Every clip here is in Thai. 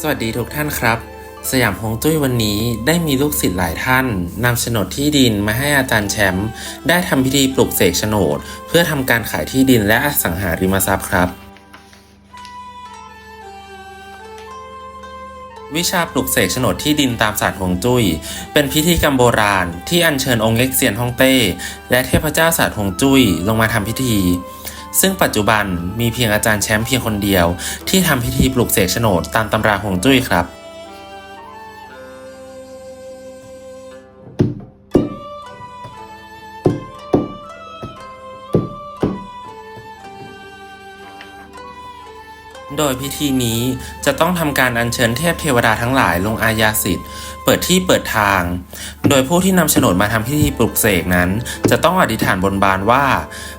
สวัสดีทุกท่านครับ สยามฮงจุ้ยวันนี้ได้มีลูกศิษย์หลายท่านนำโฉนดที่ดินมาให้อาจารย์แชมป์ได้ทำพิธีปลุกเสกโฉนด เพื่อทำการขายที่ดินและอสังหาริมทรัพย์ครับ วิชาปลุกเสกโฉนดที่ดินตามศาสตร์ฮวงจุ้ย เป็นพิธีกรรมโบราณ ที่อัญเชิญองค์เล็กเซียนฮ่องเต้ และเทพเจ้าศาสตร์ฮวงจุ้ยลงมาทำพิธี ซึ่งปัจจุบันมีเพียงอาจารย์แชมป์เพียงคนเดียว ที่ทำพิธีปลุกเสกโฉนดตามตำราหงจุ้ยครับ โดยพิธีนี้จะต้องทำการอัญเชิญเทพเทวดาทั้งหลายลงอาญาสิทธิ์ เปิดที่เปิดทาง โดยผู้ที่นำโฉนดมาทำพิธีปลุกเสกนั้น จะต้องอธิษฐานบนบานว่า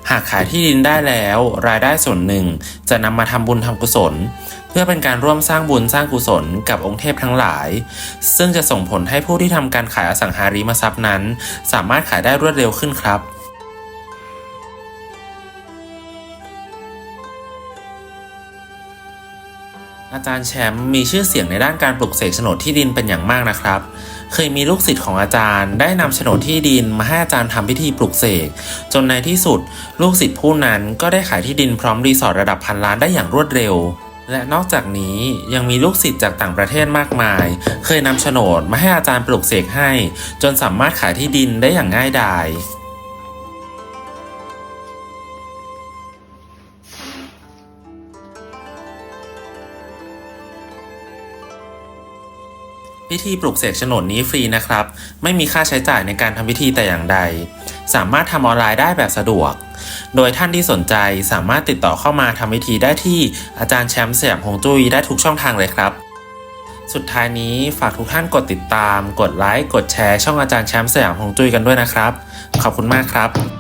หากขายที่ดินได้แล้ว รายได้ส่วนหนึ่งจะนำมาทำบุญทำกุศล เพื่อเป็นการร่วมสร้างบุญสร้างกุศลกับองค์เทพทั้งหลาย ซึ่งจะส่งผลให้ผู้ที่ทำการขายอสังหาริมทรัพย์นั้น สามารถขายได้รวดเร็วขึ้นครับ อาจารย์แชมป์มีชื่อเสียงในด้านการปลูกเสกโฉนดที่ดินเป็นอย่างมากนะครับ เคยมีลูกศิษย์ของอาจารย์ได้นำโฉนดที่ดินมาให้อาจารย์ทำพิธีปลูกเสกจนในที่สุด ลูกศิษย์ผู้นั้นก็ได้ขายที่ดินพร้อมรีสอร์ทระดับพันล้านได้อย่างรวดเร็ว และนอกจากนี้ยังมีลูกศิษย์จากต่างประเทศมากมาย เคยนำโฉนดมาให้อาจารย์ปลูกเสกให้ จนสามารถขายที่ดินได้อย่างง่ายดาย พิธีปลุกเสกโฉนดนี้ฟรีนะครับ ไม่มีค่าใช้จ่ายในการทำพิธีแต่อย่างใด สามารถทำออนไลน์ได้แบบสะดวก โดยท่านที่สนใจสามารถติดต่อเข้ามาทำพิธีได้ที่อาจารย์แชมป์สยามฮวงจุ้ยได้ทุกช่องทางเลยครับ สุดท้ายนี้ฝากทุกท่านกดติดตาม กดไลค์ กดแชร์ช่องอาจารย์แชมป์สยามฮวงจุ้ยกันด้วยนะครับ ขอบคุณมากครับ